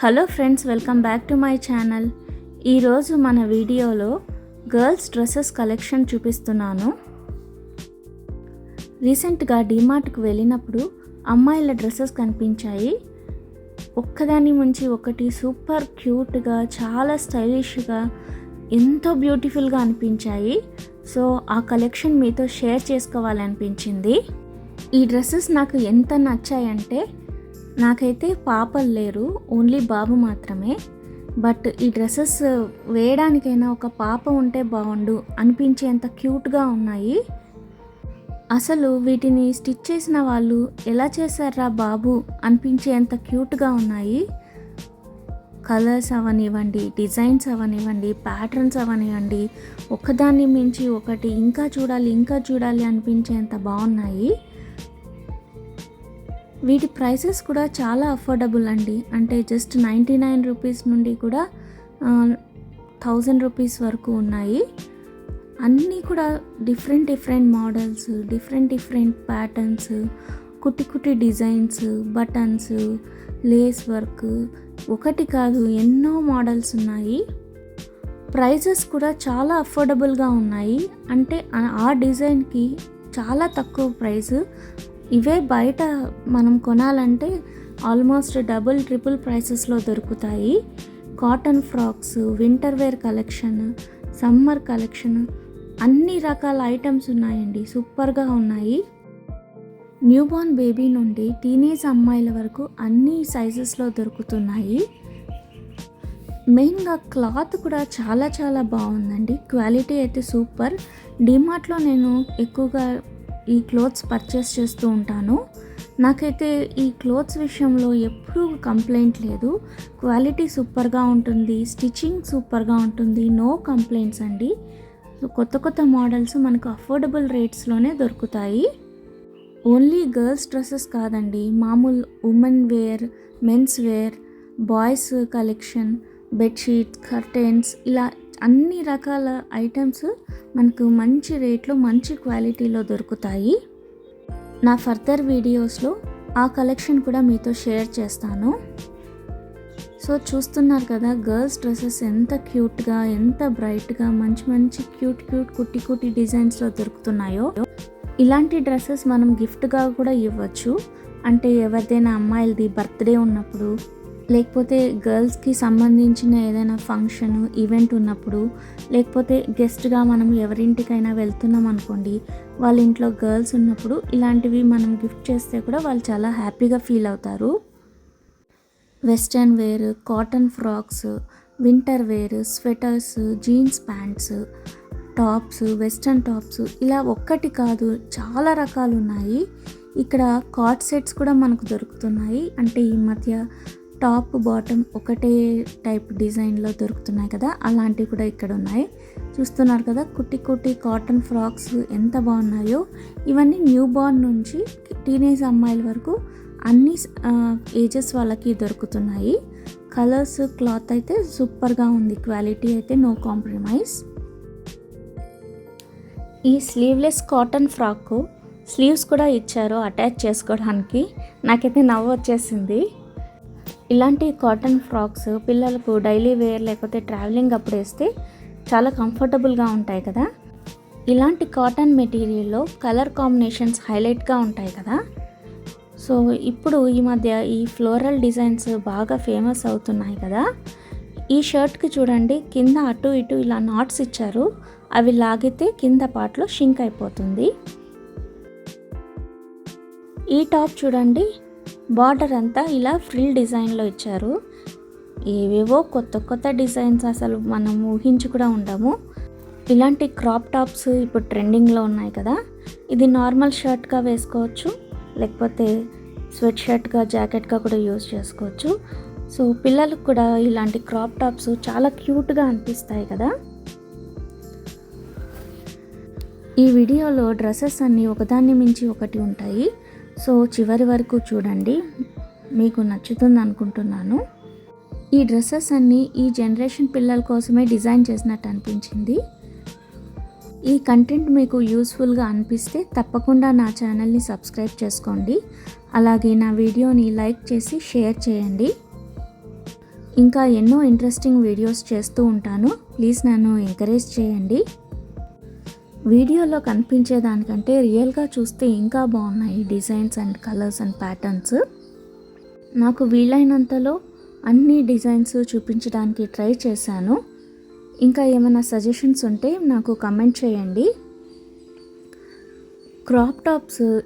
Hello friends welcome back to my channel. ఈరోజు మన వీడియోలో గర్ల్స్ డ్రెస్సెస్ కలెక్షన్ చూపిస్తున్నాను. రీసెంట్గా డిమార్ట్కి వెళ్ళినప్పుడు అమ్మాయిల డ్రెస్సెస్ కనిపించాయి. ఒక్కదాని నుంచి ఒకటి సూపర్ క్యూట్గా చాలా స్టైలిష్గా ఎంతో బ్యూటిఫుల్గా అనిపించాయి. సో ఆ కలెక్షన్ మీతో షేర్ చేసుకోవాలనిపించింది. ఈ డ్రెస్సెస్ నాకు ఎంత నచ్చాయంటే నాకైతే పాపలు లేరు ఓన్లీ బాబు మాత్రమే. బట్ ఈ డ్రెస్సెస్ వేయడానికైనా ఒక పాప ఉంటే బాగుండు అనిపించేంత క్యూట్గా ఉన్నాయి. అసలు వీటిని స్టిచ్ చేసిన వాళ్ళు ఎలా చేశారా బాబు అనిపించేంత క్యూట్గా ఉన్నాయి. కలర్స్ అవనివ్వండి డిజైన్స్ అవనివ్వండి ప్యాటర్న్స్ అవనివ్వండి ఒకదాన్ని మించి ఒకటి ఇంకా చూడాలి ఇంకా చూడాలి అనిపించేంత బాగున్నాయి. వీటి ప్రైసెస్ కూడా చాలా అఫోర్డబుల్ అండి. అంటే జస్ట్ నైంటీ నైన్ రూపీస్ నుండి కూడా థౌజండ్ రూపీస్ వరకు ఉన్నాయి. అన్నీ కూడా different different models different different patterns కుట్టి కుట్టి డిజైన్స్ బటన్స్ లేస్ వర్క్. ఒకటి కాదు ఎన్నో మోడల్స్ ఉన్నాయి. ప్రైజెస్ కూడా చాలా అఫోర్డబుల్గా ఉన్నాయి. అంటే ఆ- డిజైన్కి చాలా తక్కువ ప్రైస్. ఇవే బయట మనం కొనాలంటే ఆల్మోస్ట్ డబుల్ ట్రిపుల్ ప్రైసెస్లో దొరుకుతాయి. Cotton frocks winter wear collection summer collection అన్ని రకాల ఐటమ్స్ ఉన్నాయండి. సూపర్గా ఉన్నాయి. న్యూబార్న్ బేబీ నుండి టీనేజ్ అమ్మాయిల వరకు అన్ని సైజెస్లో దొరుకుతున్నాయి. మెయిన్గా క్లాత్ కూడా చాలా చాలా బాగుందండి. క్వాలిటీ అయితే సూపర్. డిమార్ట్లో నేను ఎక్కువగా ఈ క్లోత్స్ పర్చేస్ చేస్తూ ఉంటాను. నాకైతే ఈ క్లోత్స్ విషయంలో ఎప్పుడూ కంప్లైంట్ లేదు. క్వాలిటీ సూపర్గా ఉంటుంది స్టిచ్చింగ్ సూపర్గా ఉంటుంది నో కంప్లైంట్స్ అండి. కొత్త కొత్త మోడల్స్ మనకు అఫోర్డబుల్ రేట్స్లోనే దొరుకుతాయి. ఓన్లీ గర్ల్స్ డ్రెస్సెస్ కాదండి మామూలు women wear men's wear boys collection bedsheet curtains ఇలా అన్ని రకాల ఐటమ్స్ మనకు మంచి రేట్లో మంచి క్వాలిటీలో దొరుకుతాయి. నా ఫర్దర్ వీడియోస్లో ఆ కలెక్షన్ కూడా మీతో షేర్ చేస్తాను. సో చూస్తున్నారు కదా గర్ల్స్ డ్రెస్సెస్ ఎంత క్యూట్గా ఎంత బ్రైట్గా మంచి మంచి క్యూట్ క్యూట్ కుట్టి కుట్టి డిజైన్స్లో దొరుకుతున్నాయో. ఇలాంటి డ్రెస్సెస్ మనం గిఫ్ట్గా కూడా ఇవ్వచ్చు. అంటే ఎవరిదైనా అమ్మాయిలది బర్త్డే ఉన్నప్పుడు లేకపోతే గర్ల్స్కి సంబంధించిన ఏదైనా ఫంక్షన్ ఈవెంట్ ఉన్నప్పుడు లేకపోతే గెస్ట్గా మనం ఎవరింటికైనా వెళ్తున్నాం అనుకోండి వాళ్ళ ఇంట్లో గర్ల్స్ ఉన్నప్పుడు ఇలాంటివి మనం గిఫ్ట్ చేస్తే కూడా వాళ్ళు చాలా హ్యాపీగా ఫీల్ అవుతారు. Western wear cotton frocks winter wear sweaters jeans pants tops western tops ఇలా ఒక్కటి కాదు చాలా రకాలు ఉన్నాయి ఇక్కడ కార్డ్ సెట్స్ కూడా మనకు దొరుకుతున్నాయి. అంటే ఈ మధ్య టాప్ బాటమ్ ఒకటే టైప్ డిజైన్లో దొరుకుతున్నాయి కదా అలాంటివి కూడా ఇక్కడ ఉన్నాయి. చూస్తున్నారు కదా కుట్టి కుట్టి కాటన్ ఫ్రాక్స్ ఎంత బాగున్నాయో. ఇవన్నీ న్యూ బార్న్ నుంచి టీనేజ్ అమ్మాయిల వరకు అన్ని ఏజెస్ వాళ్ళకి దొరుకుతున్నాయి. కలర్స్ క్లాత్ అయితే సూపర్గా ఉంది క్వాలిటీ అయితే నో కాంప్రమైజ్. ఈ స్లీవ్లెస్ కాటన్ ఫ్రాక్ స్లీవ్స్ కూడా ఇచ్చారు అటాచ్ చేసుకోవడానికి. నాకైతే నవ్వు వచ్చేసింది. ఇలాంటి కాటన్ ఫ్రాక్స్ పిల్లలకు డైలీ వేర్ లేకపోతే ట్రావెలింగ్ అప్పుడు వేస్తే చాలా కంఫర్టబుల్గా ఉంటాయి కదా. ఇలాంటి కాటన్ మెటీరియల్లో కలర్ కాంబినేషన్స్ హైలైట్గా ఉంటాయి కదా. సో ఇప్పుడు ఈ మధ్య ఈ ఫ్లోరల్ డిజైన్స్ బాగా ఫేమస్ అవుతున్నాయి కదా. ఈ షర్ట్కి చూడండి కింద అటు ఇటు ఇలా నాట్స్ ఇచ్చారు. అవి లాగితే కింద పాటలో షింక్ అయిపోతుంది. ఈ టాప్ చూడండి బార్డర్ అంతా ఇలా ఫ్రిల్ డిజైన్లో ఇచ్చారు. ఏవేవో కొత్త కొత్త డిజైన్స్ అసలు మనం ఊహించి కూడా ఉండము. ఇలాంటి క్రాప్ టాప్స్ ఇప్పుడు ట్రెండింగ్లో ఉన్నాయి కదా. ఇది నార్మల్ షర్ట్గా వేసుకోవచ్చు లేకపోతే స్వెట్ షర్ట్గా జాకెట్గా కూడా యూజ్ చేసుకోవచ్చు. సో పిల్లలకు కూడా ఇలాంటి క్రాప్ టాప్స్ చాలా క్యూట్గా అనిపిస్తాయి కదా. ఈ వీడియోలో డ్రెస్సెస్ అన్నీ ఒకదాన్ని మించి ఒకటి ఉంటాయి. సో చివరి వరకు చూడండి. మీకు నచ్చుతుంది అనుకుంటున్నాను. ఈ డ్రెస్సెస్ అన్నీ ఈ జనరేషన్ పిల్లల కోసమే డిజైన్ చేసినట్టు అనిపించింది. ఈ కంటెంట్ మీకు యూస్ఫుల్గా అనిపిస్తే తప్పకుండా నా ఛానల్ని సబ్స్క్రైబ్ చేసుకోండి. అలాగే నా వీడియోని లైక్ చేసి షేర్ చేయండి. ఇంకా ఎన్నో ఇంట్రెస్టింగ్ వీడియోస్ చేస్తూ ఉంటాను. ప్లీజ్ నన్ను ఎంకరేజ్ చేయండి. వీడియోలో కనిపించేదానికంటే రియల్గా చూస్తే ఇంకా బాగున్నాయి designs and colours and patterns. నాకు వీలైనంతలో అన్ని డిజైన్స్ చూపించడానికి ట్రై చేశాను. ఇంకా ఏమైనా సజెషన్స్ ఉంటే నాకు కమెంట్ చేయండి. క్రాప్ టాప్స్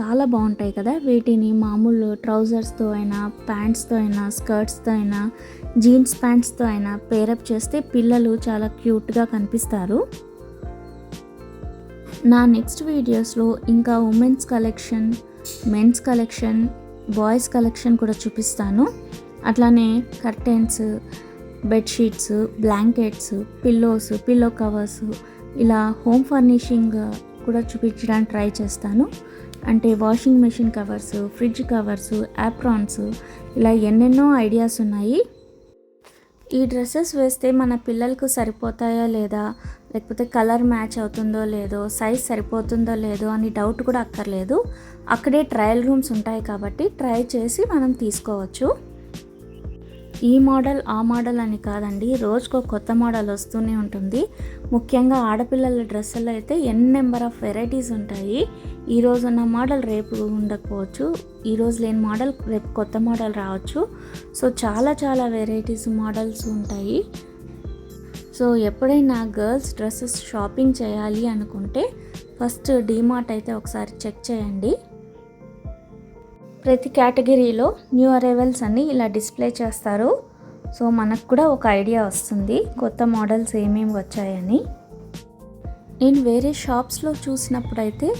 చాలా బాగుంటాయి కదా? వీటిని మామూలు ట్రౌజర్స్తో అయినా ప్యాంట్స్తో అయినా స్కర్ట్స్తో అయినా జీన్స్ ప్యాంట్స్తో అయినా పేరప్ చేస్తే పిల్లలు చాలా క్యూట్గా కనిపిస్తారు. నా నెక్స్ట్ వీడియోస్లో ఇంకా women's collection men's collection boys collection కూడా చూపిస్తాను. అట్లానే curtains bedsheets blankets pillows pillow covers ఇలా హోమ్ ఫర్నిషింగ్ కూడా చూపించడానికి ట్రై చేస్తాను. అంటే washing machine covers fridge covers aprons ఇలా ఎన్నెన్నో ఐడియాస్ ఉన్నాయి. ఈ డ్రెస్సెస్ వేస్తే మన పిల్లలకు సరిపోతాయా లేదా లేకపోతే కలర్ మ్యాచ్ అవుతుందో లేదో సైజ్ సరిపోతుందో లేదో అని డౌట్ కూడా అక్కర్లేదు. అక్కడే ట్రయల్ రూమ్స్ ఉంటాయి కాబట్టి ట్రై చేసి మనం తీసుకోవచ్చు. ఈ మోడల్ ఆ మోడల్ అని కాదండి. రోజుకో కొత్త మోడల్ వస్తూనే ఉంటుంది. ముఖ్యంగా ఆడపిల్లల డ్రెస్సుల్లో అయితే ఎన్ నెంబర్ ఆఫ్ వెరైటీస్ ఉంటాయి. ఈ రోజు ఉన్న మోడల్ రేపు ఉండకపోవచ్చు. ఈరోజు లేని మోడల్ రేపు కొత్త మోడల్ రావచ్చు. సో చాలా చాలా వెరైటీస్ మోడల్స్ ఉంటాయి. సో ఎప్పుడైనా గర్ల్స్ డ్రెస్సెస్ షాపింగ్ చేయాలి అనుకుంటే ఫస్ట్ డీమార్ట్ అయితే ఒకసారి చెక్ చేయండి. ప్రతి కేటగిరీలో న్యూ అరైవల్స్ అన్ని ఇలా డిస్ప్లే చేస్తారు. సో మనకు కూడా ఒక ఐడియా వస్తుంది కొత్త మోడల్స్ ఏమేమి వచ్చాయని. నేను వేరే షాప్స్లో చూసినప్పుడైతే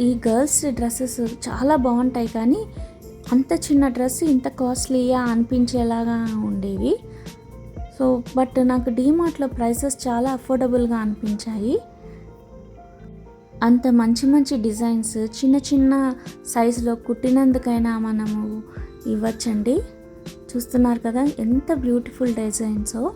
ఈ గర్ల్స్ డ్రెస్సెస్ చాలా బాగుంటాయి కానీ అంత చిన్న డ్రెస్ ఇంత కాస్ట్లీయా అనిపించేలాగా ఉండేవి. సో బట్ నాకు డీమార్ట్లో ప్రైసెస్ చాలా అఫోర్డబుల్గా అనిపించాయి. అంత మంచి మంచి డిజైన్స్ చిన్న చిన్న సైజులో కుట్టినందుకైనా మనము ఇవ్వచ్చండి. చూస్తున్నారు కదా ఎంత బ్యూటిఫుల్ డిజైన్సో.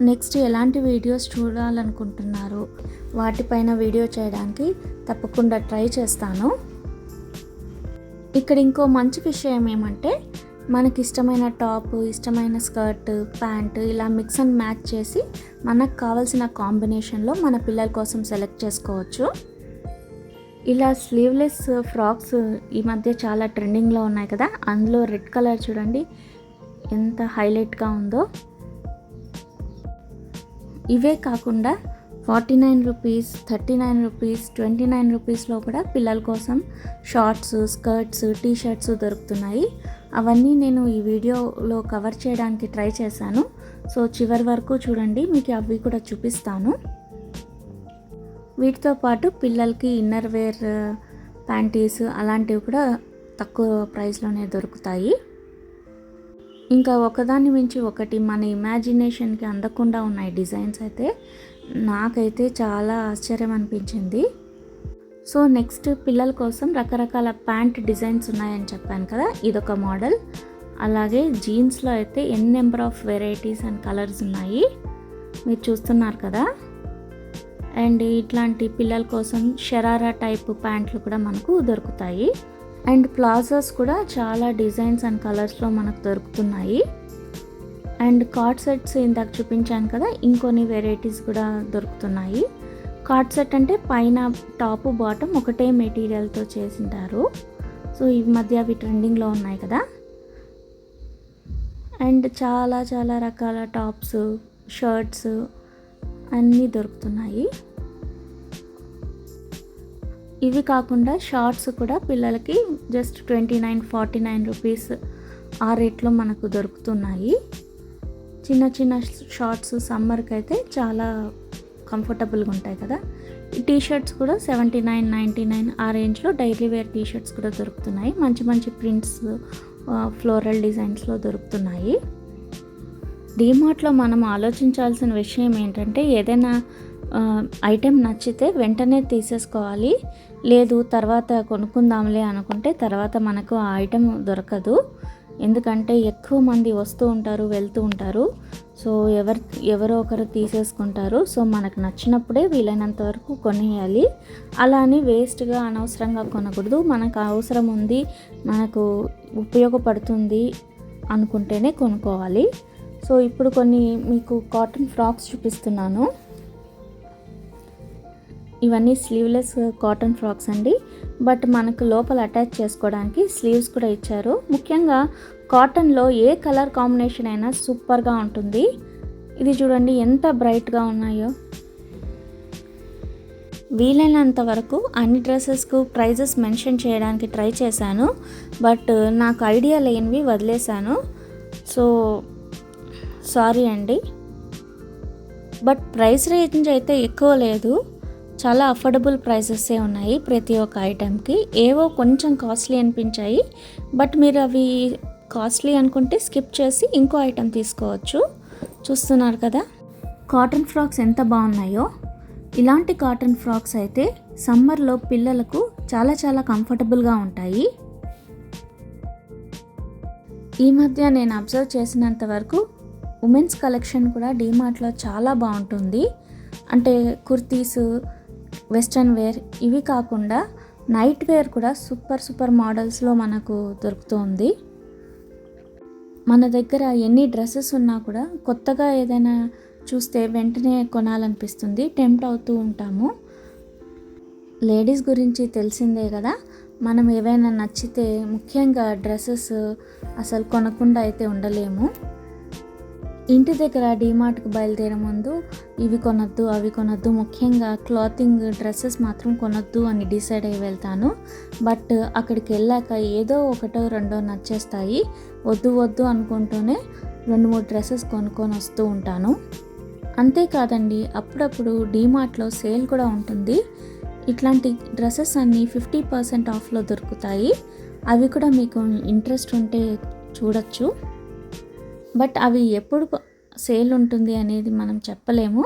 నెక్స్ట్ ఎలాంటి వీడియోస్ చూడాలనుకుంటున్నారు వాటిపైన వీడియో చేయడానికి తప్పకుండా ట్రై చేస్తాను. ఇక్కడ ఇంకో మంచి విషయం ఏమంటే మనకి ఇష్టమైన టాప్ ఇష్టమైన స్కర్ట్ ప్యాంట్ ఇలా మిక్స్ అండ్ మ్యాచ్ చేసి మనకు కావాల్సిన కాంబినేషన్లో మన పిల్లల కోసం సెలెక్ట్ చేసుకోవచ్చు. ఇలా స్లీవ్లెస్ ఫ్రాక్స్ ఈ మధ్య చాలా ట్రెండింగ్లో ఉన్నాయి కదా అందులో రెడ్ కలర్ చూడండి ఎంత హైలైట్గా ఉందో. ఇవే కాకుండా forty nine rupees thirty nine rupees twenty nine రూపీస్లో కూడా పిల్లల కోసం షార్ట్స్ స్కర్ట్స్ టీ షర్ట్స్ దొరుకుతున్నాయి. అవన్నీ నేను ఈ వీడియోలో కవర్ చేయడానికి ట్రై చేశాను. సో చివరి వరకు చూడండి మీకు అవి కూడా చూపిస్తాను. వీటితో పాటు పిల్లలకి ఇన్నర్ వేర్ ప్యాంటీస్ అలాంటివి కూడా తక్కువ ప్రైస్లోనే దొరుకుతాయి. ఇంకా ఒకదాని మించి ఒకటి మన ఇమాజినేషన్కి అందకుండా ఉన్నాయి డిజైన్స్ అయితే. నాకైతే చాలా ఆశ్చర్యం అనిపించింది సో నెక్స్ట్ పిల్లల కోసం రకరకాల ప్యాంట్ డిజైన్స్ ఉన్నాయని చెప్పాను కదా ఇదొక మోడల్. అలాగే జీన్స్లో అయితే n number of varieties and colours ఉన్నాయి. మీరు చూస్తున్నారు కదా. అండ్ ఇట్లాంటి పిల్లల కోసం షరారా టైప్ ప్యాంట్లు కూడా మనకు దొరుకుతాయి. అండ్ ప్లాజోస్ కూడా చాలా డిజైన్స్ అండ్ కలర్స్లో మనకు దొరుకుతున్నాయి. అండ్ కార్డ్ సెట్స్ ఇందాక చూపించాను కదా ఇంకొన్ని వెరైటీస్ కూడా దొరుకుతున్నాయి. కార్డ్ సెట్ అంటే పైన టాప్ బాటమ్ ఒకటే మెటీరియల్తో చేసింటారు. సో ఈ మధ్య అవి ట్రెండింగ్లో ఉన్నాయి కదా. అండ్ చాలా చాలా రకాల టాప్స్ షర్ట్స్ అన్నీ దొరుకుతున్నాయి. ఇవి కాకుండా షార్ట్స్ కూడా పిల్లలకి just twenty nine forty nine rupees ఆ రేట్లో మనకు దొరుకుతున్నాయి. చిన్న చిన్న షార్ట్స్ సమ్మర్కి అయితే చాలా కంఫర్టబుల్గా ఉంటాయి కదా. టీ షర్ట్స్ కూడా సెవెంటీ నైన్ నైంటీ నైన్ ఆ రేంజ్లో డైలీ వేర్ టీ షర్ట్స్ కూడా దొరుకుతున్నాయి. మంచి మంచి ప్రింట్స్ ఫ్లోరల్ డిజైన్స్లో దొరుకుతున్నాయి. డీమార్ట్లో మనం ఆలోచించాల్సిన విషయం ఏంటంటే ఏదైనా ఐటెం నచ్చితే వెంటనే తీసేసుకోవాలి. లేదు తర్వాత కొనుక్కుందాంలే అనుకుంటే తర్వాత మనకు ఆ ఐటెం దొరకదు. ఎందుకంటే ఎక్కువ మంది వస్తూ ఉంటారు వెళ్తూ ఉంటారు. సో ఎవరు ఎవరో ఒకరు తీసేసుకుంటారు. సో మనకు నచ్చినప్పుడే వీలైనంత వరకు కొనేయాలి. అలా అని వేస్ట్గా అనవసరంగా కొనకూడదు. మనకు అవసరం ఉంది మనకు ఉపయోగపడుతుంది అనుకుంటేనే కొనుక్కోవాలి. సో ఇప్పుడు కొన్ని మీకు కాటన్ ఫ్రాక్స్ చూపిస్తున్నాను. ఇవన్నీ స్లీవ్లెస్ కాటన్ ఫ్రాక్స్ అండి. బట్ మనకు లోపల అటాచ్ చేసుకోవడానికి స్లీవ్స్ కూడా ఇచ్చారు. ముఖ్యంగా కాటన్లో ఏ కలర్ కాంబినేషన్ అయినా సూపర్గా ఉంటుంది. ఇది చూడండి ఎంత బ్రైట్గా ఉన్నాయో. వీలైనంత వరకు అన్ని డ్రెస్సెస్కు ప్రైజెస్ మెన్షన్ చేయడానికి ట్రై చేశాను. బట్ నాకు ఐడియా లేనివి వదిలేశాను. సో సారీ అండి. బట్ ప్రైస్ రేంజ్ అయితే ఎక్కువ లేదు. చాలా అఫోర్డబుల్ ప్రైసెసే ఉన్నాయి ప్రతి ఒక్క ఐటెంకి ఏవో కొంచెం కాస్ట్లీ అనిపించాయి బట్ మీరు అవి కాస్ట్లీ అనుకుంటే స్కిప్ చేసి ఇంకో ఐటెం తీసుకోవచ్చు. చూస్తున్నారు కదా? కాటన్ ఫ్రాక్స్ ఎంత బాగున్నాయో. ఇలాంటి కాటన్ ఫ్రాక్స్ అయితే సమ్మర్లో పిల్లలకు చాలా చాలా కంఫర్టబుల్గా ఉంటాయి. ఈ మధ్య నేను అబ్జర్వ్ చేసినంత వరకు ఉమెన్స్ కలెక్షన్ కూడా డీమార్ట్లో చాలా బాగుంటుంది. అంటే కుర్తీస్ వెస్ట్రన్ వేర్ ఇవి కాకుండా నైట్ వేర్ కూడా సూపర్ సూపర్ మోడల్స్లో మనకు దొరుకుతుంది. మన దగ్గర ఎన్ని డ్రెస్సెస్ ఉన్నా కూడా కొత్తగా ఏదైనా చూస్తే వెంటనే కొనాలనిపిస్తుంది. టెంప్ట్ అవుతూ ఉంటాము. లేడీస్ గురించి తెలిసిందే కదా మనం ఏవైనా నచ్చితే ముఖ్యంగా డ్రెస్సెస్ అసలు కొనకుండా అయితే ఉండలేము. ఇంటి దగ్గర డీమార్ట్కి బయలుదేరే ముందు ఇవి కొనొద్దు అవి కొనొద్దు ముఖ్యంగా క్లాతింగ్ డ్రెస్సెస్ మాత్రం కొనొద్దు అని డిసైడ్ అయ్యి వెళ్తాను. బట్ అక్కడికి వెళ్ళాక ఏదో ఒకటో రెండో నచ్చేస్తాయి. వద్దు వద్దు అనుకుంటూనే రెండు మూడు డ్రెస్సెస్ కొనుక్కొని వస్తూ ఉంటాను. అంతేకాదండి అప్పుడప్పుడు డీమార్ట్లో సేల్ కూడా ఉంటుంది. ఇట్లాంటి డ్రెస్సెస్ అన్నీ ఫిఫ్టీ పర్సెంట్ ఆఫ్లో దొరుకుతాయి. అవి కూడా మీకు ఇంట్రెస్ట్ ఉంటే చూడొచ్చు. బట్ అవి ఎప్పుడు సేల్ ఉంటుంది అనేది మనం చెప్పలేము.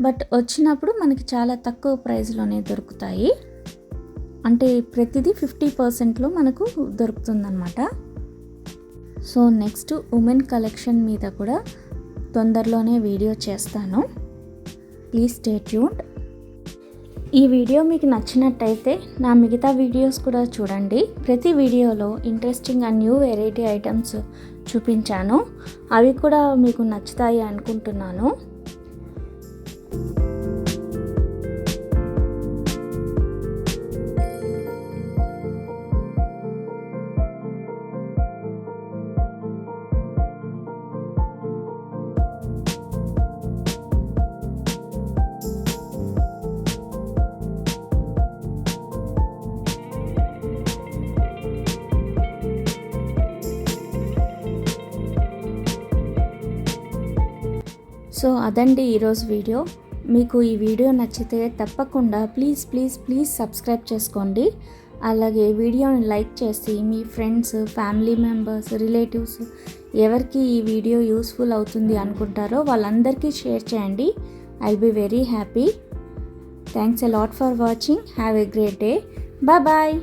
బట్ వచ్చినప్పుడు మనకి చాలా తక్కువ ప్రైస్లోనే దొరుకుతాయి. అంటే ప్రతిదీ ఫిఫ్టీ పర్సెంట్లో మనకు దొరుకుతుందన్నమాట. సో నెక్స్ట్ ఉమెన్ కలెక్షన్ మీద కూడా తొందరలోనే వీడియో చేస్తాను. Please stay tuned. ఈ వీడియో మీకు నచ్చినట్టయితే నా మిగతా వీడియోస్ కూడా చూడండి. ప్రతి వీడియోలో interesting and new variety items చూపించాను. అవి కూడా మీకు నచ్చుతాయి అనుకుంటున్నాను. సో అదండి ఈరోజు వీడియో. మీకు ఈ వీడియో నచ్చితే తప్పకుండా ప్లీజ్ ప్లీజ్ ప్లీజ్ సబ్స్క్రైబ్ చేసుకోండి. అలాగే వీడియోని లైక్ చేసి మీ ఫ్రెండ్స్ ఫ్యామిలీ మెంబర్స్ రిలేటివ్స్ ఎవరికి ఈ వీడియో యూస్ఫుల్ అవుతుంది అనుకుంటారో వాళ్ళందరికీ షేర్ చేయండి. I be very happy. Thanks a lot for watching. Have a great day. Bye bye.